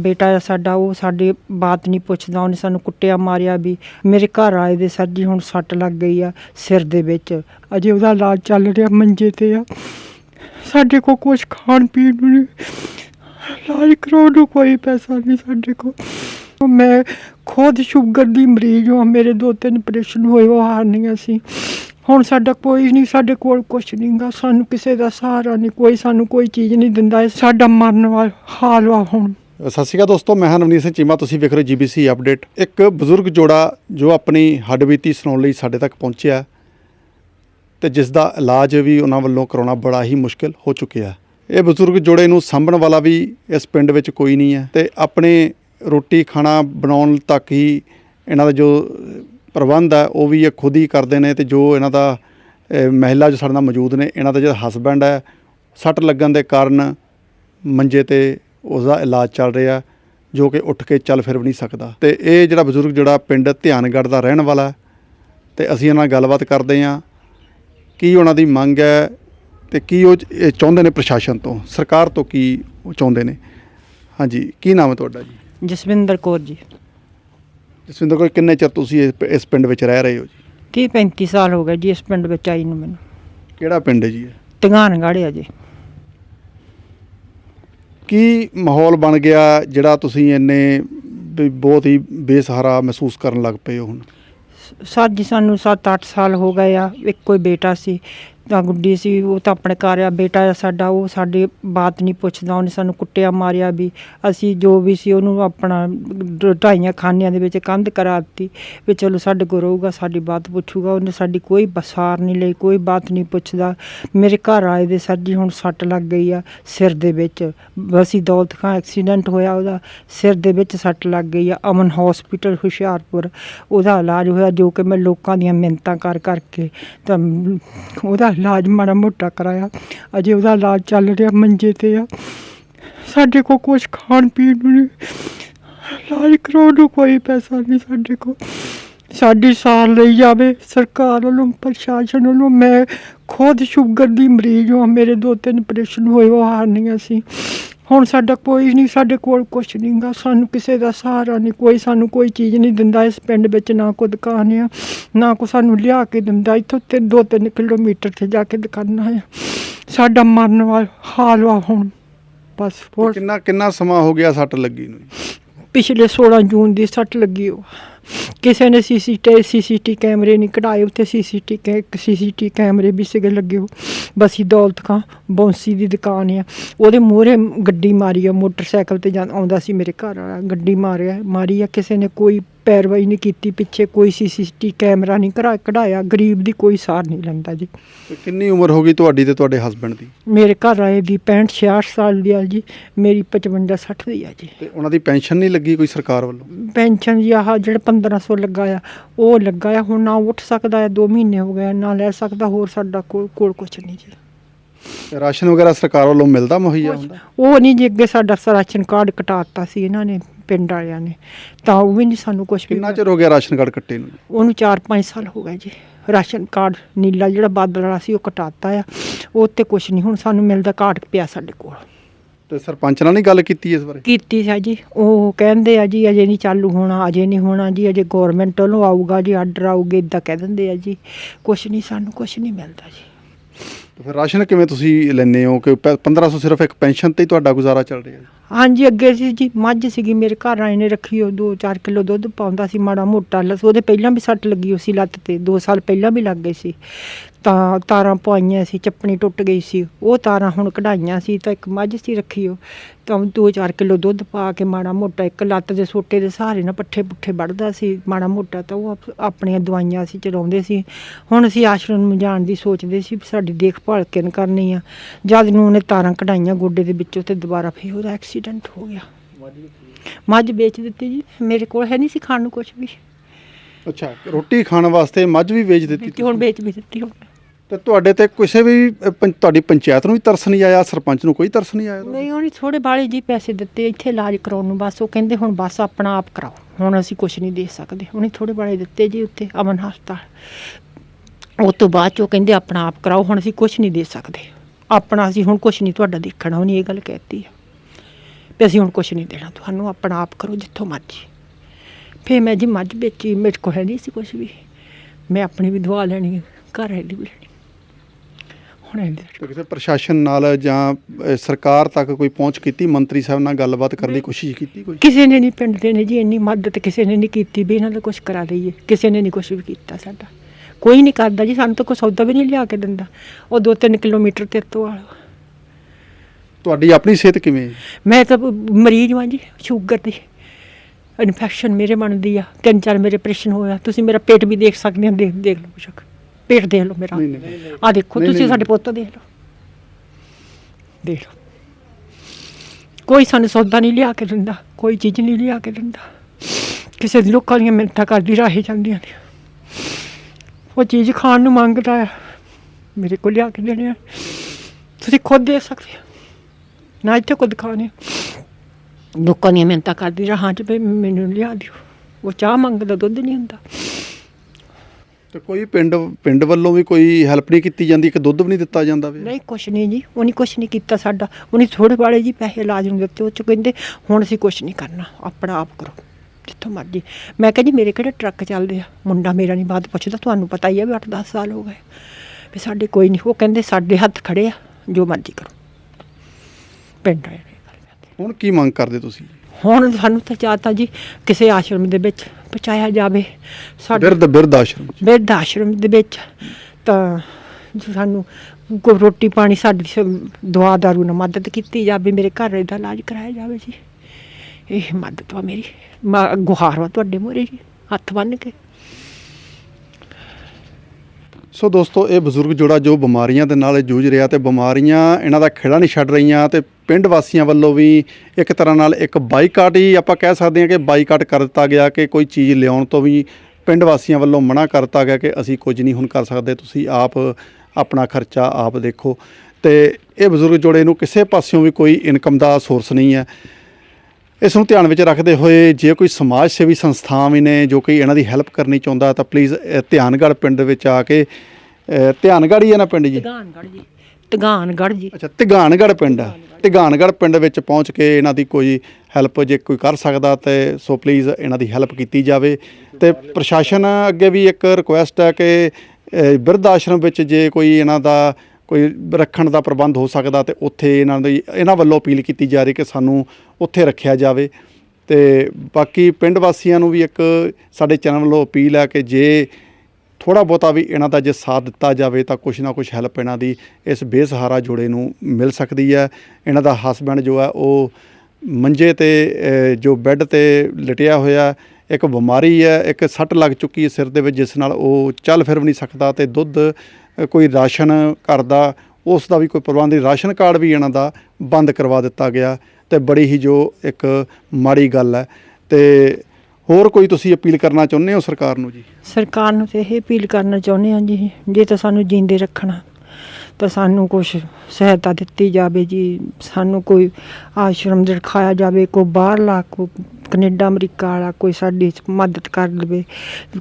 ਬੇਟਾ ਹੈ ਸਾਡਾ, ਉਹ ਸਾਡੀ ਬਾਤ ਨਹੀਂ ਪੁੱਛਦਾ, ਉਹਨੇ ਸਾਨੂੰ ਕੁੱਟਿਆ, ਮਾਰਿਆ ਵੀ। ਮੇਰੇ ਘਰ ਆਏ ਦੇ ਸਰ ਜੀ, ਹੁਣ ਸੱਟ ਲੱਗ ਗਈ ਆ ਸਿਰ ਦੇ ਵਿੱਚ। ਅਜੇ ਉਹਦਾ ਇਲਾਜ ਚੱਲ ਰਿਹਾ ਮੰਜੇ ਤੇ ਆ। ਸਾਡੇ ਕੋਲ ਕੁਝ ਖਾਣ ਪੀਣ ਨੂੰ ਨਹੀਂ। ਇਲਾਜ ਕਰਾਉਣ ਨੂੰ ਕੋਈ ਪੈਸਾ ਨਹੀਂ ਸਾਡੇ ਕੋਲ। ਮੈਂ ਖੁਦ ਸ਼ੂਗਰ ਦੀ ਮਰੀਜ਼ ਹਾਂ। ਮੇਰੇ ਦੋ ਤਿੰਨ ਆਪਰੇਸ਼ਨ ਹੋਏ, ਉਹ ਹਾਰਨੀਆਂ ਸੀ ਹੁਣ ਸਾਡਾ ਕੋਈ ਨਹੀਂ, ਸਾਡੇ ਕੋਲ ਕੁਝ ਨਹੀਂਗਾ ਸਾਨੂੰ ਕਿਸੇ ਦਾ ਸਹਾਰਾ ਨਹੀਂ, ਕੋਈ ਸਾਨੂੰ ਕੋਈ ਚੀਜ਼ ਨਹੀਂ ਦਿੰਦਾ। ਸਾਡਾ ਮਰਨ ਵਾਲਾ ਹਾਲ ਵਾ ਹੁਣ। ਸਤਿ ਸ਼੍ਰੀ ਅਕਾਲ ਦੋਸਤੋ, ਮੈਂ ਹਾਂ ਸਿੰਘ ਚੀਮਾ, ਤੁਸੀਂ ਵੇਖ ਰਹੇ ਹੋ ਜੀਬੀਸੀ ਅਪਡੇਟ। ਇੱਕ ਬਜ਼ੁਰਗ ਜੋੜਾ ਜੋ ਆਪਣੀ ਹੱਡਬੀਤੀ ਸੁਣਾਉਣ ਲਈ ਸਾਡੇ ਤੱਕ ਪਹੁੰਚਿਆ ਤੇ ਜਿਸ ਦਾ ਇਲਾਜ ਵੀ ਉਹਨਾਂ ਵੱਲੋਂ ਕਰਾਉਣਾ ਬੜਾ ਹੀ ਮੁਸ਼ਕਿਲ ਹੋ ਚੁੱਕਿਆ ਇਹ ਬਜ਼ੁਰਗ ਜੋੜੇ ਨੂੰ ਸਾਂਭਣ ਵਾਲਾ ਵੀ ਇਸ ਪਿੰਡ ਵਿੱਚ ਕੋਈ ਨਹੀਂ ਹੈ ਤੇ ਆਪਣੇ ਰੋਟੀ ਖਾਣਾ ਬਣਾਉਣ ਤੱਕ ਹੀ ਇਹਨਾਂ ਦਾ ਜੋ ਪ੍ਰਬੰਧ ਹੈ, ਉਹ ਵੀ ਇਹ ਖੁਦ ਹੀ ਕਰਦੇ ਨੇ ਤੇ ਜੋ ਇਹਨਾਂ ਦਾ ਮਹਿਲਾ ਜੋ ਸਾਡੇ ਨਾਲ ਮੌਜੂਦ ਨੇ, ਇਹਨਾਂ ਦਾ ਜਿਹੜਾ ਹਸਬੈਂਡ ਹੈ, ਸੱਟ ਲੱਗਣ ਦੇ ਕਾਰਨ ਮੰਜੇ ਤੇ ਉਸ ਦਾ ਇਲਾਜ ਚੱਲ ਰਿਹਾ ਜੋ ਕਿ ਉੱਠ ਕੇ ਚੱਲ ਫਿਰ ਵੀ ਨਹੀਂ ਸਕਦਾ। ਤੇ ਇਹ ਜਿਹੜਾ ਬਜ਼ੁਰਗ ਜਿਹੜਾ ਪਿੰਡ ਧਿਆਨਗੜ੍ਹ ਦਾ ਰਹਿਣ ਵਾਲਾ ਹੈ, ਤੇ ਅਸੀਂ ਇਹਨਾਂ ਨਾਲ ਗੱਲਬਾਤ ਕਰਦੇ ਹਾਂ ਕੀ ਉਹਨਾਂ ਦੀ ਮੰਗ ਹੈ ਤੇ ਕੀ ਉਹ ਚਾਹੁੰਦੇ ਨੇ ਪ੍ਰਸ਼ਾਸਨ ਤੋਂ ਸਰਕਾਰ ਤੋਂ ਕੀ ਉਹ ਚਾਹੁੰਦੇ ਨੇ। ਹਾਂਜੀ ਕੀ ਨਾਮ ਹੈ ਤੁਹਾਡਾ ਜੀ? ਜਸਵਿੰਦਰ ਕੌਰ ਜੀ। ਜਸਵਿੰਦਰ ਕੋਲ ਕਿੰਨੇ ਚਿਰ ਤੁਸੀਂ ਇਸ ਪਿੰਡ ਵਿੱਚ ਰਹਿ ਰਹੇ ਹੋ ਜੀ? 30 35 ਸਾਲ ਹੋ ਗਏ ਜੀ ਇਸ ਪਿੰਡ ਵਿੱਚ ਆਈ ਨੂੰ ਮੈਨੂੰ। ਕਿਹੜਾ ਪਿੰਡ ਹੈ ਜੀ ਇਹ? ਟਿੰਗਾਨ ਗਾੜਿਆ ਜੀ। ਕੀ ਮਾਹੌਲ ਬਣ ਗਿਆ ਜਿਹੜਾ ਤੁਸੀਂ ਇੰਨੇ ਵੀ ਬਹੁਤ ਹੀ ਬੇਸਹਾਰਾ ਮਹਿਸੂਸ ਕਰਨ ਲੱਗ ਪਏ ਹੋ ਹੁਣ? ਸਰ ਜੀ ਸਾਨੂੰ 7-8 ਸਾਲ ਹੋ ਗਏ ਆ, ਇੱਕੋ ਹੀ ਬੇਟਾ ਸੀ। ਤਾਂ ਗੁੱਡੀ ਸੀ, ਉਹ ਤਾਂ ਆਪਣੇ ਘਰ ਆ, ਬੇਟਾ ਆ ਸਾਡਾ, ਉਹ ਸਾਡੀ ਬਾਤ ਨਹੀਂ ਪੁੱਛਦਾ, ਉਹਨੇ ਸਾਨੂੰ ਕੁੱਟਿਆ, ਮਾਰਿਆ ਵੀ। ਅਸੀਂ ਜੋ ਵੀ ਸੀ, ਉਹਨੂੰ ਆਪਣਾ ਢ- ਢਾਈਆਂ ਖਾਨਿਆਂ ਦੇ ਵਿੱਚ ਕੰਧ ਕਰਾ ਦਿੱਤੀ ਵੀ ਚਲੋ ਸਾਡੇ ਕੋਲ ਰਹੂਗਾ, ਸਾਡੀ ਬਾਤ ਪੁੱਛੂਗਾ। ਉਹਨੇ ਸਾਡੀ ਕੋਈ ਬਸਾਰ ਨਹੀਂ ਲਈ, ਕੋਈ ਬਾਤ ਨਹੀਂ ਪੁੱਛਦਾ। ਮੇਰੇ ਘਰ ਆਏ ਦੇ ਸਰ ਜੀ ਹੁਣ ਸੱਟ ਲੱਗ ਗਈ ਆ ਸਿਰ ਦੇ ਵਿੱਚ। ਅਸੀਂ ਦੌਲਤ ਖਾਂ ਐਕਸੀਡੈਂਟ ਹੋਇਆ ਉਹਦਾ, ਸਿਰ ਦੇ ਵਿੱਚ ਸੱਟ ਲੱਗ ਗਈ ਆ, ਅਮਨ ਹਸਪੀਟਲ ਹੁਸ਼ਿਆਰਪੁਰ। ਉਹਦਾ ਇਲਾਜ ਹੋਇਆ ਜੋ ਕਿ ਮੈਂ ਲੋਕਾਂ ਦੀਆਂ ਮਿਹਨਤਾਂ ਕਰ ਕਰਕੇ ਤਾਂ, ਉਹਦਾ ਇਲਾਜ ਮਾੜਾ ਮੋਟਾ ਕਰਾਇਆ। ਅਜੇ ਉਹਦਾ ਇਲਾਜ ਚੱਲ ਰਿਹਾ, ਮੰਜੇ ਤੇ ਆ। ਸਾਡੇ ਕੋਲ ਕੁਝ ਖਾਣ ਪੀਣ ਨੂੰ ਨਹੀਂ। ਇਲਾਜ ਕਰਾਉਣ ਨੂੰ ਕੋਈ ਪੈਸਾ ਨਹੀਂ ਸਾਡੇ ਕੋਲ। ਸਾਡੀ ਸਾਰ ਲਈ ਜਾਵੇ। ਸਰਕਾਰ ਵੱਲੋਂ, ਪ੍ਰਸ਼ਾਸਨ ਵੱਲੋਂ ਮੈਂ ਖੁਦ ਸ਼ੂਗਰ ਦੀ ਮਰੀਜ਼ ਹਾਂ। ਮੇਰੇ ਦੋ ਤਿੰਨ ਆਪਰੇਸ਼ਨ ਹੋਏ, ਉਹ ਹਾਰਨੀਆਂ ਸੀ ਹੁਣ ਸਾਡਾ ਕੋਈ ਨਹੀਂ ਸਾਡੇ ਕੋਲ ਕੁਝ ਨਹੀਂਗਾ ਸਾਨੂੰ ਕਿਸੇ ਦਾ ਸਹਾਰਾ ਨਹੀਂ ਕੋਈ ਸਾਨੂੰ ਕੋਈ ਚੀਜ਼ ਨਹੀਂ ਦਿੰਦਾ ਇਸ ਪਿੰਡ ਵਿੱਚ ਨਾ ਕੋਈ ਦੁਕਾਨ ਆ ਨਾ ਕੋ ਸਾਨੂੰ ਲਿਆ ਕੇ ਦਿੰਦਾ। ਇੱਥੋਂ ਤੇ 2-3 ਕਿਲੋਮੀਟਰ ਤੇ ਜਾ ਕੇ ਦੁਕਾਨਾਂ ਆ। ਸਾਡਾ ਮਰਨ ਵਾਲਾ ਹਾਲ ਵਾ ਹੁਣ। ਬਸ ਹੋਰ ਕਿੰਨਾ ਕਿੰਨਾ ਸਮਾਂ ਹੋ ਗਿਆ ਸੱਟ ਲੱਗੀ ਨੂੰ? ਪਿਛਲੇ 16 ਜੂਨ ਦੀ ਸੱਟ ਲੱਗੀ ਉਹ। ਕਿਸੇ ਨੇ ਸੀਸੀਟੀ ਸੀਸੀਟੀ ਕੈਮਰੇ ਨਹੀਂ ਕਢਾਏ ਉੱਥੇ ਸੀਸੀਟੀ ਸੀਸੀਟੀ ਕੈਮਰੇ ਵੀ ਸੀਗੇ ਲੱਗੇ ਹੋ ਬਸੀ ਦੌਲਤ ਖਾਂ। ਬੌਂਸੀ ਦੀ ਦੁਕਾਨ ਆ। ਉਹਦੇ ਮੂਹਰੇ ਗੱਡੀ ਮਾਰੀ ਆ ਮੋਟਰਸਾਈਕਲ ਤੇ ਜਾਂ ਆਉਂਦਾ ਸੀ ਮੇਰੇ ਘਰ ਵਾਲਾ ਗੱਡੀ ਮਾਰਿਆ ਮਾਰੀ ਆ ਕਿਸੇ ਨੇ ਕੋਈ ਪੈਰਵਾਈ ਨਹੀਂ ਕੀਤੀ ਪਿੱਛੇ ਕੋਈ ਸੀਸੀਟੀ ਕੈਮਰਾ ਨਹੀਂ ਕਢਾ ਕਢਾਇਆ ਗਰੀਬ ਦੀ ਕੋਈ ਸਾਰ ਨਹੀਂ ਲੈਂਦਾ ਜੀ। ਤੇ ਕਿੰਨੀ ਉਮਰ ਹੋ ਗਈ ਤੁਹਾਡੀ ਤੇ ਤੁਹਾਡੇ ਹਸਬੈਂਡ ਦੀ? ਮੇਰੇ ਘਰ ਆਏ ਦੀ 65 66 ਸਾਲ ਦੀ ਆ ਜੀ ਮੇਰੀ 55 60 ਦੀ ਆ ਜੀ। ਤੇ ਉਹਨਾਂ ਦੀ ਪੈਨਸ਼ਨ ਨਹੀਂ ਲੱਗੀ ਕੋਈ ਸਰਕਾਰ ਵੱਲੋਂ? ਪੈਨਸ਼ਨ ਜੀ ਆਹ ਜਿਹੜਾ 1500 ਲੱਗਾ ਆ ਉਹ ਲੱਗਾ ਆ ਹੁਣ ਨਾ ਉੱਠ ਸਕਦਾ ਆ 2 ਮਹੀਨੇ ਹੋ ਗਏ ਨਾ ਲੈ ਸਕਦਾ ਹੋਰ ਸਾਡਾ ਕੋਲ ਕੋਲ ਕੁਛ ਨਹੀਂ ਜੀ। ਰਾਸ਼ਨ ਵਗੈਰਾ ਸਰਕਾਰ ਵੱਲੋਂ ਮਿਲਦਾ ਮੁਹੱਈਆ ਹੁੰਦਾ? ਉਹ ਨਹੀਂ ਜੀ ਅੱਗੇ ਸਾਡਾ ਰਾਸ਼ਨ ਕਾਰਡ ਕਟਾਤਾ ਸੀ ਇਹਨਾਂ ਨੇ ਪਿੰਡ ਵਾਲਿਆਂ ਨੇ। ਤਾਂ ਉਹ ਵੀ ਨਹੀਂ ਸਾਨੂੰ ਕੁਝ ਵੀ ਕਿੰਨਾ ਚਿਰ ਹੋ ਗਿਆ ਰਾਸ਼ਨ ਕਾਰਡ ਕੱਟੇ ਨੂੰ? ਉਹਨੂੰ 4-5 ਸਾਲ ਹੋ ਗਏ ਜੀ। ਰਾਸ਼ਨ ਕਾਰਡ ਨੀਲਾ ਜਿਹੜਾ ਬਾਦਲ ਵਾਲਾ ਸੀ ਉਹ ਕਟਾਤਾ ਆ। ਉਹ ਤੇ ਕੁਝ ਨਹੀਂ ਹੁਣ ਸਾਨੂੰ ਮਿਲਦਾ ਕਾਰਡ ਪਿਆ ਸਾਡੇ ਕੋਲ। ਤੇ ਸਰਪੰਚ ਨਾਲ ਨਹੀਂ ਗੱਲ ਕੀਤੀ ਇਸ ਬਾਰੇ? ਕੀਤੀ ਸੀ ਜੀ। ਉਹ ਕਹਿੰਦੇ ਆ ਜੀ ਅਜੇ ਨਹੀਂ ਚਾਲੂ ਹੋਣਾ ਅਜੇ ਨਹੀਂ ਹੋਣਾ ਜੀ ਅਜੇ ਗਵਰਨਮੈਂਟ ਵੱਲੋਂ ਆਊਗਾ ਜੀ ਆਰਡਰ ਆਊਗੇ ਇਦਾਂ ਕਹਿ ਦਿੰਦੇ ਆ ਜੀ। ਕੁਛ ਨਹੀਂ ਸਾਨੂੰ ਕੁਛ ਨਹੀਂ ਮਿਲਦਾ ਜੀ। ਤੇ ਫਿਰ ਰਾਸ਼ਨ ਕਿਵੇਂ ਤੁਸੀਂ ਲੈਂਦੇ ਹੋ? ਕਿ ਪ- 1500 ਸਿਰਫ ਇੱਕ ਪੈਨਸ਼ਨ ਤੇ ਹੀ ਤੁਹਾਡਾ ਗੁਜ਼ਾਰਾ ਚੱਲ ਰਿਹਾ ਹੈ। ਹਾਂਜੀ, ਅੱਗੇ ਸੀ ਜੀ, ਮੱਝ ਸੀਗੀ ਮੇਰੇ ਘਰ ਆਏ ਨੇ ਰੱਖੀ, ਉਹ 2-4 ਕਿਲੋ ਦੁੱਧ ਪਾਉਂਦਾ ਸੀ, ਮਾੜਾ ਮੋਟਾ, ਲਸ, ਉਹਦੇ ਪਹਿਲਾਂ ਵੀ ਸੱਟ ਲੱਗੀ ਹੋਈ ਸੀ ਲੱਤ ਤੇ 2 ਸਾਲ ਪਹਿਲਾਂ ਵੀ ਲੱਗ ਗਈ ਸੀ। ਤਾਂ ਤਾਰਾਂ ਪਵਾਈਆਂ ਸੀ, ਚੱਪਣੀ ਟੁੱਟ ਗਈ ਸੀ, ਉਹ ਤਾਰਾਂ ਹੁਣ ਕਢਾਈਆਂ ਸੀ, ਤਾਂ ਇੱਕ ਮੱਝ ਸੀ ਰੱਖੀ ਉਹ, ਤਾਂ 2-4 ਕਿਲੋ ਦੁੱਧ ਪਾ ਕੇ ਮਾੜਾ ਮੋਟਾ, ਇੱਕ ਲੱਤ ਦੇ ਸੋਟੇ ਦੇ ਸਹਾਰੇ ਨਾਲ ਪੱਠੇ ਪੁੱਠੇ ਵੱਢਦਾ ਸੀ, ਮਾੜਾ ਮੋਟਾ, ਤਾਂ ਉਹ ਆਪਣੀਆਂ ਦਵਾਈਆਂ ਅਸੀਂ ਚਲਾਉਂਦੇ ਸੀ। ਹੁਣ ਅਸੀਂ ਆਸ਼ਰਮ ਨੂੰ ਜਾਣ ਦੀ ਸੋਚਦੇ ਸੀ, ਵੀ ਸਾਡੀ ਦੇਖਭਾਲ ਕਿਨ ਕਰਨੀ ਆ, ਜਦ ਨੂੰ ਉਹਨੇ ਤਾਰਾਂ ਕਢਾਈਆਂ, ਗੋਡੇ ਦੇ ਵਿੱਚੋਂ ਤੇ ਦੁਬਾਰਾ ਫੇਰ ਉਹਦਾ ਐਕਸੀਡੈਂਟ ਹੋ ਗਿਆ। ਮੱਝ ਵੇਚ ਦਿੱਤੀ ਜੀ। ਮੇਰੇ ਕੋਲ ਹੈ ਨਹੀਂ ਸੀ ਖਾਣ ਨੂੰ ਕੁਝ ਵੀ। ਅੱਛਾ ਰੋਟੀ ਖਾਣ ਵਾਸਤੇ ਮੱਝ ਵੀ ਵੇਚ ਦਿੱਤੀ ਤੇ ਹੁਣ ਵੇਚ ਵੀ ਦਿੱਤੀ ਹੁਣ। ਤੇ ਤੁਹਾਡੇ ਤੇ ਕਿਸੇ ਵੀ ਪੰ- ਤੁਹਾਡੀ ਪੰਚਾਇਤ ਨੂੰ ਵੀ ਤਰਸ ਨਹੀਂ ਆਇਆ? ਸਰਪੰਚ ਨੂੰ ਕੋਈ ਤਰਸ ਨਹੀਂ ਆਇਆ ਨਹੀਂ ਉਹਨੇ ਥੋੜੇ ਬਾਲੇ ਜੀ ਪੈਸੇ ਦਿੱਤੇ ਇੱਥੇ ਇਲਾਜ ਕਰਾਉਣ ਨੂੰ। ਬਸ ਉਹ ਕਹਿੰਦੇ ਹੁਣ ਬਸ ਆਪਣਾ ਆਪ ਕਰਾਓ। ਹੁਣ ਅਸੀਂ ਕੁਝ ਨਹੀਂ ਦੇ ਸਕਦੇ। ਉਹਨੇ ਥੋੜੇ ਬਾਲੇ ਦਿੱਤੇ ਜੀ ਉੱਥੇ ਅਮਨ ਹਸਪਤਾਲ। ਉਹ ਤੋਂ ਬਾਅਦ ਚ ਕਹਿੰਦੇ ਆਪਣਾ ਆਪ ਕਰਾਓ। ਹੁਣ ਅਸੀਂ ਕੁਝ ਨਹੀਂ ਦੇ ਸਕਦੇ। ਆਪਣਾ ਅਸੀਂ ਹੁਣ ਕੁਝ ਨਹੀਂ ਤੁਹਾਡਾ ਦੇਖਣਾ। ਉਹਨੇ ਇਹ ਗੱਲ ਕਹਿਤੀ ਆ। ਵੀ ਅਸੀਂ ਹੁਣ ਕੁਝ ਨਹੀਂ ਦੇਣਾ। ਤੁਹਾਨੂੰ ਆਪਣਾ ਆਪ ਕਰੋ ਜਿੱਥੋਂ ਮਰਜ਼ੀ। ਫੇ ਮੈਂ ਜੀ ਮੱਝ ਵੇਚੀ ਮੇਰੇ ਕੋਲ ਹੈ ਨਹੀਂ ਸੀ ਕੁਝ ਵੀ। ਮੈਂ ਆਪਣੀ ਵੀ ਦਵਾ ਲੈਣੀ ਘਰ ਹੈ ਦੀ ਵੀ ਲੈਣੀ। ਹੁਣ ਇਹਦੇ ਤੇ ਕਿਸੇ ਪ੍ਰਸ਼ਾਸਨ ਨਾਲ ਜਾਂ ਸਰਕਾਰ ਤੱਕ ਕੋਈ ਪਹੁੰਚ ਕੀਤੀ? ਮੰਤਰੀ ਸਾਹਿਬ ਨਾਲ ਗੱਲਬਾਤ ਕਰਨ ਦੀ ਕੋਸ਼ਿਸ਼ ਕੀਤੀ ਕੋਈ? ਕਿਸੇ ਨੇ ਨਹੀਂ ਪਿੰਡ ਦੇ ਨੇ ਜੀ ਇੰਨੀ ਮਦਦ ਕਿਸੇ ਨੇ ਨਹੀਂ ਕੀਤੀ ਵੀ ਇਹਨਾਂ ਦਾ ਕੁਝ ਕਰਾ ਦਈਏ ਕਿਸੇ ਨੇ ਨਹੀਂ ਕੁਝ ਵੀ ਕੀਤਾ ਸਾਡਾ। ਕੋਈ ਨਹੀਂ ਕਰਦਾ ਜੀ ਸਾਨੂੰ ਤਾਂ ਕੋਈ ਸੌਦਾ ਵੀ ਨਹੀਂ ਲਿਆ ਕੇ ਦਿੰਦਾ। ਉਹ 2-3 ਕਿਲੋਮੀਟਰ ਤੇ ਤੋਂ ਵਾਲਾ ਤੁਹਾਡੀ ਆਪਣੀ ਸਿਹਤ ਕਿਵੇਂ ਹੈ? ਮੈਂ ਤਾਂ ਮਰੀਜ਼ ਹਾਂ ਜੀ ਸ਼ੂਗਰ ਦੀ। ਇਨਫੈਕਸ਼ਨ ਮੇਰੇ ਬਣਦੀ ਆ ਤਿੰਨ ਚਾਰ ਮੇਰੇ ਆਪਰੇਸ਼ਨ ਹੋਇਆ ਤੁਸੀਂ ਮੇਰਾ ਪੇਟ ਵੀ ਦੇਖ ਸਕਦੇ ਹੋ ਦੇਖ ਦੇਖ ਲਓ ਬੇਸ਼ੱਕ ਪੇਟ ਦੇਖ ਲਓ ਮੇਰਾ। ਨਹੀਂ, ਨਹੀਂ। ਆ ਦੇਖੋ ਨਹੀਂ, ਤੁਸੀਂ ਨਹੀਂ। ਸਾਡੇ ਪੁੱਤ ਦੇਖ ਲਓ। ਦੇਖ ਲਓ। ਕੋਈ ਸਾਨੂੰ ਸੌਦਾ ਨਹੀਂ ਲਿਆ ਕੇ ਦਿੰਦਾ ਕੋਈ ਚੀਜ਼ ਨਹੀਂ ਲਿਆ ਕੇ ਦਿੰਦਾ। ਕਿਸੇ ਦੀ ਲੋਕਾਂ ਦੀਆਂ ਮਿੰਤਾਂ ਕਰਦੀ ਰਾਹੀ ਜਾਂਦੀਆਂ ਨੇ। ਉਹ ਚੀਜ਼ ਖਾਣ ਨੂੰ ਮੰਗਦਾ ਆ। ਮੇਰੇ ਕੋਲ ਲਿਆ ਕੇ ਦੇਣੇ ਆ। ਤੁਸੀਂ ਖੁਦ ਦੇ ਸਕਦੇ ਹੋ। ਨਾ ਇੱਥੇ ਕੁਝ ਖਾਣੇ ਲੋਕਾਂ ਦੀਆਂ ਮਿਹਨਤਾਂ ਕਰਦੀ ਰਹਾਂ ਚ ਵੀ ਮੈਨੂੰ ਲਿਆ ਦਿਓ। ਉਹ ਚਾਹ ਮੰਗਦਾ ਦੁੱਧ ਨਹੀਂ ਹੁੰਦਾ। ਤੇ ਕੋਈ ਪਿੰਡ ਪਿੰਡ ਵੱਲੋਂ ਵੀ ਕੋਈ ਹੈਲਪ ਨਹੀਂ ਕੀਤੀ ਜਾਂਦੀ ਕਿ ਦੁੱਧ ਵੀ ਨਹੀਂ ਦਿੱਤਾ ਜਾਂਦਾ ਵੇ। ਨਹੀਂ ਕੁਛ ਨਹੀਂ ਜੀ। ਉਹਨੇ ਕੁਛ ਨਹੀਂ ਕੀਤਾ ਸਾਡਾ। ਉਹਨੇ ਥੋੜੇ ਵਾਲੇ ਜੀ ਪੈਸੇ ਇਲਾਜ ਨੂੰ ਦਿੱਤੇ ਉਹ ਚ ਕਹਿੰਦੇ ਹੁਣ ਅਸੀਂ ਕੁਛ ਨਹੀਂ ਕਰਨਾ। ਆਪਣਾ ਆਪ ਕਰੋ। ਜਿੱਥੋਂ ਮਰਜ਼ੀ। ਮੈਂ ਕਿਹਾ ਜੀ ਮੇਰੇ ਕਿਹੜੇ ਟਰੱਕ ਚੱਲਦੇ ਆ? ਮੁੰਡਾ ਮੇਰਾ ਨਹੀਂ ਬਾਤ ਪੁੱਛਦਾ ਤੁਹਾਨੂੰ ਪਤਾ ਹੀ ਆ ਵੀ 8-10 ਸਾਲ ਹੋ ਗਏ। ਵੀ ਸਾਡੇ ਕੋਈ ਨਹੀਂ। ਉਹ ਕਹਿੰਦੇ ਸਾਡੇ ਹੱਥ ਖੜੇ ਆ ਜੋ ਮਰਜ਼ੀ ਕਰੋ। ਪਿੰਡ ਗੱਲ ਕਰਦੇ। ਹੁਣ ਕੀ ਮੰਗ ਕਰਦੇ ਤੁਸੀਂ? ਹੁਣ ਸਾਨੂੰ ਤਾਂ ਚਾਹਤਾ ਜੀ ਕਿਸੇ ਆਸ਼ਰਮ ਦੇ ਵਿੱਚ ਪਹੁੰਚਾਇਆ ਜਾਵੇ। ਸਾਡੇ ਬਿਰਧ ਬਿਰਧ ਆਸ਼ਰਮ ਚ। ਬਿਰਧ ਆਸ਼ਰਮ ਦੇ ਵਿੱਚ ਤਾਂ ਜੋ ਸਾਨੂੰ ਕੋਈ ਰੋਟੀ ਪਾਣੀ ਸਾਡੀ ਸ- ਦੁਆ ਦਾਰੂ ਨਾਲ ਮਦਦ ਕੀਤੀ ਜਾਵੇ। ਮੇਰੇ ਘਰ ਦਾ ਇਲਾਜ ਕਰਾਇਆ ਜਾਵੇ ਜੀ। ਇਹ ਮਦਦ ਵਾ ਮੇਰੀ। ਮਾ- ਗੁਹਾਰ ਵਾ ਤੁਹਾਡੇ ਮੂਹਰੇ ਜੀ। ਹੱਥ ਬੰਨ ਕੇ। ਸੋ ਦੋਸਤੋ, ਇਹ ਬਜ਼ੁਰਗ ਜੋੜਾ ਜੋ ਬਿਮਾਰੀਆਂ ਦੇ ਨਾਲ ਜੂਝ ਰਿਹਾ ਤੇ ਬਿਮਾਰੀਆਂ ਇਹਨਾਂ ਦਾ ਖੇੜਾ ਨਹੀਂ ਛੱਡ ਰਹੀਆਂ ਤੇ ਪਿੰਡ ਵਾਸੀਆਂ ਵੱਲੋਂ ਵੀ ਇੱਕ ਤਰ੍ਹਾਂ ਨਾਲ ਇੱਕ ਬਾਈਕਾਟ ਹੀ ਆਪਾਂ ਕਹਿ ਸਕਦੇ ਹਾਂ ਕਿ ਬਾਈਕਾਟ ਕਰ ਦਿੱਤਾ ਗਿਆ ਕਿ ਕੋਈ ਚੀਜ਼ ਲਿਆਉਣ ਤੋਂ ਵੀ ਪਿੰਡ ਵਾਸੀਆਂ ਵੱਲੋਂ ਮਨਾ ਕਰ ਦਿੱਤਾ ਗਿਆ ਕਿ ਅਸੀਂ ਕੁਝ ਨਹੀਂ ਹੁਣ ਕਰ ਸਕਦੇ, ਤੁਸੀਂ ਆਪ ਆਪਣਾ ਖਰਚਾ ਆਪ ਦੇਖੋ। ਤੇ ਇਹ ਬਜ਼ੁਰਗ ਜੋੜੇ ਨੂੰ ਕਿਸੇ ਪਾਸਿਓਂ ਵੀ ਕੋਈ ਇਨਕਮ ਦਾ ਸੋਰਸ ਨਹੀਂ ਹੈ। ਇਸ ਨੂੰ ਧਿਆਨ ਵਿੱਚ ਰੱਖਦੇ ਹੋਏ ਜੇ ਕੋਈ ਸਮਾਜ ਸੇਵੀ ਸੰਸਥਾ ਵੀ ਨੇ ਜੋ ਕਿ ਇਹਨਾਂ ਦੀ ਹੈਲਪ ਕਰਨੀ ਚਾਹੁੰਦਾ ਤਾਂ ਪਲੀਜ਼ ਧਿਆਨਗੜ੍ਹ ਪਿੰਡ ਵਿੱਚ ਆ ਕੇ ਅ, ਧਿਆਨਗੜ੍ਹ ਹੀ ਹੈ ਨਾ ਪਿੰਡ ਜੀ? ਤਗਾਨਗੜ੍ਹ ਜੀ। ਤਗਾਨਗੜ੍ਹ ਜੀ। ਅੱਛਾ ਤਿਗਾਨਗੜ੍ਹ ਪਿੰਡ। ਆ ਤਿਗਾਨਗੜ੍ਹ ਪਿੰਡ ਵਿੱਚ ਪਹੁੰਚ ਕੇ ਇਹਨਾਂ ਦੀ ਕੋਈ ਹੈਲਪ ਜੇ ਕੋਈ ਕਰ ਸਕਦਾ ਤੇ ਸੋ ਪਲੀਜ਼ ਇਹਨਾਂ ਦੀ ਹੈਲਪ ਕੀਤੀ ਜਾਵੇ। ਤੇ ਪ੍ਰਸ਼ਾਸਨ ਅੱਗੇ ਵੀ ਇੱਕ ਰਿਕੁਐਸਟ ਹੈ ਕਿ ਬਿਰਧ ਆਸ਼ਰਮ ਵਿੱਚ ਜੇ ਕੋਈ ਇਹਨਾਂ ਦਾ ਕੋਈ ਰੱਖਣ ਦਾ ਪ੍ਰਬੰਧ ਹੋ ਸਕਦਾ ਤੇ ਉੱਥੇ ਇਹਨਾਂ ਦੀ, ਇਹਨਾਂ ਵੱਲੋਂ ਅਪੀਲ ਕੀਤੀ ਜਾ ਰਹੀ ਕਿ ਸਾਨੂੰ ਉੱਥੇ ਰੱਖਿਆ ਜਾਵੇ। ਤੇ ਬਾਕੀ ਪਿੰਡ ਵਾਸੀਆਂ ਨੂੰ ਵੀ ਇੱਕ ਸਾਡੇ ਚੈਨਲ ਵੱਲੋਂ ਅਪੀਲ ਹੈ ਕਿ ਜੇ ਥੋੜਾ ਬਹੁਤਾ ਵੀ ਇਹਨਾਂ ਦਾ ਜੇ ਸਾਥ ਦਿੱਤਾ ਜਾਵੇ ਤਾਂ ਕੁਛ ਨਾ ਕੁਛ ਹੈਲਪ ਇਹਨਾਂ ਦੀ ਇਸ ਬੇਸਹਾਰਾ ਜੋੜੇ ਨੂੰ ਮਿਲ ਸਕਦੀ ਹੈ। ਇਹਨਾਂ ਦਾ ਹਸਬੈਂਡ ਜੋ ਹੈ ਉਹ ਮੰਜੇ ਤੇ ਜੋ ਬੈੱਡ ਤੇ ਲਟਿਆ ਹੋਇਆ ਇੱਕ ਬਿਮਾਰੀ ਹੈ, ਇੱਕ ਸੱਟ ਲੱਗ ਚੁੱਕੀ ਹੈ ਸਿਰ ਦੇ ਵਿੱਚ, ਜਿਸ ਨਾਲ ਉਹ ਚੱਲ ਫਿਰ ਵੀ ਨਹੀਂ ਸਕਦਾ ਤੇ ਦੁੱਧ ਕੋਈ ਰਾਸ਼ਨ ਘਰ ਦਾ ਉਸ ਦਾ ਵੀ ਕੋਈ ਪ੍ਰਬੰਧ ਨਹੀਂ। ਰਾਸ਼ਨ ਕਾਰਡ ਵੀ ਇਹਨਾਂ ਦਾ ਬੰਦ ਕਰਵਾ ਦਿੱਤਾ ਗਿਆ ਤੇ ਬੜੀ ਹੀ ਜੋ ਇੱਕ ਮਾੜੀ ਗੱਲ ਹੈ। ਤੇ ਹੋਰ ਕੋਈ ਤੁਸੀਂ ਅਪੀਲ ਕਰਨਾ ਚਾਹੁੰਦੇ ਹੋ ਸਰਕਾਰ ਨੂੰ ਜੀ? ਸਰਕਾਰ ਨੂੰ ਤੇ ਇਹ ਅਪੀਲ ਕਰਨਾ ਚਾਹੁੰਦੇ ਹਾਂ ਜੀ, ਜੇ ਤਾਂ ਸਾਨੂੰ ਜਿੰਦੇ ਰੱਖਣਾ, ਤਾਂ ਸਾਨੂੰ ਕੁਝ ਸਹਾਇਤਾ ਦਿੱਤੀ ਜਾਵੇ ਜੀ। ਸਾਨੂੰ ਕੋਈ ਆਸ਼ਰਮ ਦੇ ਰਖਾਇਆ ਜਾਵੇ, ਕੋਈ ਬਾਹਰਲਾ ਕੋ ਕੈਨੇਡਾ, ਅਮਰੀਕਾ ਵਾਲਾ ਕੋਈ ਸਾਡੀ ਮਦਦ ਕਰ ਦੇਵੇ,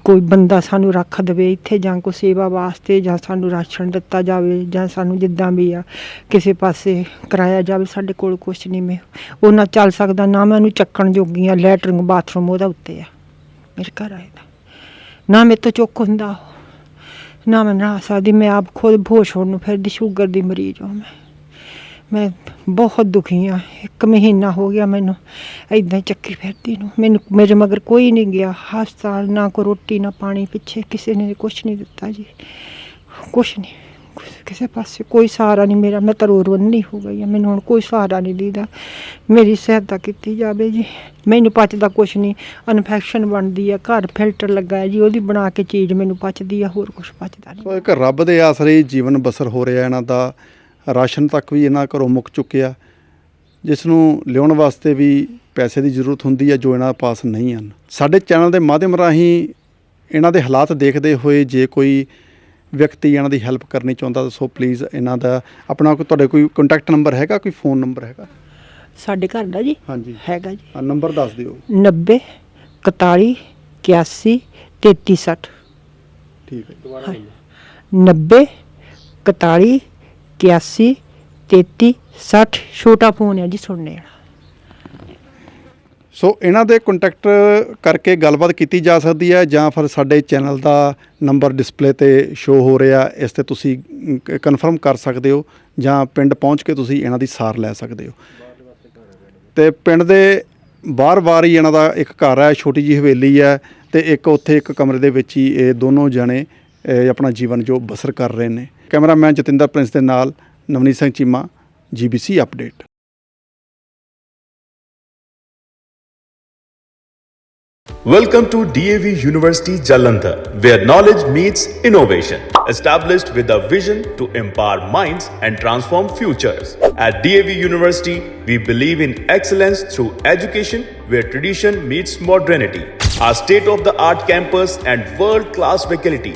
ਕੋਈ ਬੰਦਾ ਸਾਨੂੰ ਰੱਖ ਦੇਵੇ, ਇੱਥੇ ਜਾਂ ਕੋਈ ਸੇਵਾ ਵਾਸਤੇ ਜਾਂ ਸਾਨੂੰ ਰਾਸ਼ਨ ਦਿੱਤਾ ਜਾਵੇ ਜਾਂ ਸਾਨੂੰ ਜਿੱਦਾਂ ਵੀ ਆ, ਕਿਸੇ ਪਾਸੇ ਕਰਾਇਆ ਜਾਵੇ, ਸਾਡੇ ਕੋਲ ਕੁਝ ਨਹੀਂ ਮੈਂ, ਉਹ ਨਾ ਚੱਲ ਸਕਦਾ, ਨਾ ਮੈਂ ਉਹਨੂੰ ਚੱਕਣ ਜੋਗੀ ਆ ਲੈਟਰਿੰਗ ਬਾਥਰੂਮ ਉਹਦਾ ਉੱਤੇ ਆ, ਮੇਰੇ ਘਰ ਆਏ ਦਾ। ਨਾ ਮੇਰੇ ਤੋਂ ਚੁੱਕ ਹੁੰਦਾ ਨਾ ਮੈਂ ਨਾ ਸਕਦੀ, ਮੈਂ ਆਪ ਖੁਦ ਬੋਸ਼ ਹੋਣ ਨੂੰ ਫਿਰਦੀ, ਸ਼ੂਗਰ ਦੀ ਮਰੀਜ਼ ਹਾਂ ਮੈਂ। ਮੈਂ ਬਹੁਤ ਦੁਖੀ ਆ ਇੱਕ ਮਹੀਨਾ ਹੋ ਗਿਆ ਮੈਨੂੰ ਇਦਾਂ ਚੱਕੀ ਫਿਰਦੀ ਨੂੰ। ਮੈਨੂੰ, ਮੇਰੇ ਮਗਰ ਕੋਈ ਨਹੀਂ ਗਿਆ। ਹਸਪਤਾਲ ਨਾ ਕੋ ਰੋਟੀ, ਨਾ ਪਾਣੀ ਪਿੱਛੇ ਕਿਸੇ ਨੇ ਕੁਝ ਨਹੀਂ ਦਿੱਤਾ ਜੀ। ਕੁਝ ਨਹੀਂ। ਕਿਸੇ ਪਾਸੇ ਕੋਈ ਸਹਾਰਾ ਨਹੀਂ ਮੇਰਾ। ਮੈਂ ਤਾਂ ਰੋ ਰੋਨੀ ਹੋ ਗਈ ਆ ਮੈਨੂੰ ਹੁਣ ਕੋਈ ਸਹਾਰਾ ਨਹੀਂ ਦੀਦਾ। ਮੇਰੀ ਸਹਾਇਤਾ ਕੀਤੀ ਜਾਵੇ ਜੀ। ਮੈਨੂੰ ਪਚਦਾ ਕੁਛ ਨਹੀਂ। ਇਨਫੈਕਸ਼ਨ ਬਣਦੀ ਆ। ਘਰ ਫਿਲਟਰ ਲੱਗਾ ਹੈ ਜੀ। ਉਹਦੀ ਬਣਾ ਕੇ ਚੀਜ਼ ਮੈਨੂੰ ਪਚਦੀ ਆ। ਹੋਰ ਕੁਛ ਪਚਦਾ ਨਹੀਂ। ਇੱਕ ਰੱਬ ਦੇ ਆਸਰੇ ਜੀਵਨ ਬਸਰ ਹੋ ਰਿਹਾ ਇਹਨਾਂ ਦਾ ਰਾਸ਼ਨ ਤੱਕ ਵੀ ਇਹਨਾਂ ਘਰੋਂ ਮੁੱਕ ਚੁੱਕਿਆ ਜਿਸ ਨੂੰ ਲਿਆਉਣ ਵਾਸਤੇ ਵੀ ਪੈਸੇ ਦੀ ਜ਼ਰੂਰਤ ਹੁੰਦੀ ਹੈ ਜੋ ਇਹਨਾਂ ਪਾਸ ਨਹੀਂ ਹਨ। ਸਾਡੇ ਚੈਨਲ ਦੇ ਮਾਧਿਅਮ ਰਾਹੀਂ ਇਹਨਾਂ ਦੇ ਹਾਲਾਤ ਦੇਖਦੇ ਹੋਏ ਜੇ ਕੋਈ ਵਿਅਕਤੀ ਇਹਨਾਂ ਦੀ ਹੈਲਪ ਕਰਨੀ ਚਾਹੁੰਦਾ ਤਾਂ ਸੋ ਪਲੀਜ਼ ਇਹਨਾਂ ਦਾ ਆਪਣਾ ਕੋਈ ਤੁਹਾਡੇ ਕੋਈ ਕੰਟੈਕਟ ਨੰਬਰ ਹੈਗਾ ਕੋਈ ਫੋਨ ਨੰਬਰ ਹੈਗਾ? ਸਾਡੇ ਘਰ ਦਾ ਜੀ? ਹਾਂਜੀ। ਹੈਗਾ ਜੀ। ਹਾਂ ਨੰਬਰ ਦੱਸ ਦਿਓ। 90 41 81 33 60 ਠੀਕ ਹੈ ਜੀ। 90 41 81 33 60 ਛੋਟਾ ਫੋਨ ਹੈ ਜੀ ਸੁਣਨੇ ਵਾਲਾ ਸੋ ਇਹਨਾਂ ਦੇ ਕੰਟੈਕਟ ਕਰਕੇ ਗੱਲਬਾਤ ਕੀਤੀ ਜਾ ਸਕਦੀ ਹੈ ਜਾਂ ਫਿਰ ਸਾਡੇ ਚੈਨਲ ਦਾ ਨੰਬਰ ਡਿਸਪਲੇ ਤੇ ਸ਼ੋ ਹੋ ਰਿਹਾ, ਇਸ ਤੇ ਤੁਸੀਂ ਕਨਫਰਮ ਕਰ ਸਕਦੇ ਹੋ ਜਾਂ ਪਿੰਡ ਪਹੁੰਚ ਕੇ ਤੁਸੀਂ ਇਹਨਾਂ ਦੀ ਸਾਰ ਲੈ ਸਕਦੇ ਹੋ। ਤੇ ਪਿੰਡ ਦੇ ਬਾਰ-ਬਾਰ ਹੀ ਇਹਨਾਂ ਦਾ ਇੱਕ ਘਰ ਹੈ, ਛੋਟੀ ਜੀ ਹਵੇਲੀ ਹੈ ਤੇ ਇੱਕ ਉੱਥੇ ਇੱਕ ਕਮਰੇ ਦੇ ਵਿੱਚ ਹੀ ਇਹ ਦੋਨੋਂ ਜਣੇ ਆਪਣਾ ਜੀਵਨ ਜੋ ਬਸਰ ਕਰ ਰਹੇ ਨੇ। ਕੈਮਰਾਮੈਨ ਜਤਿੰਦਰ ਪ੍ਰਿੰਸ ਦੇ ਨਾਲ Navneet Singh Cheema GBC update Welcome to DAV University Jalandhar, where knowledge meets innovation. Established with a vision to empower minds and transform futures. At DAV University, we believe in excellence through education where tradition meets modernity. Our state of the art campus and world class faculty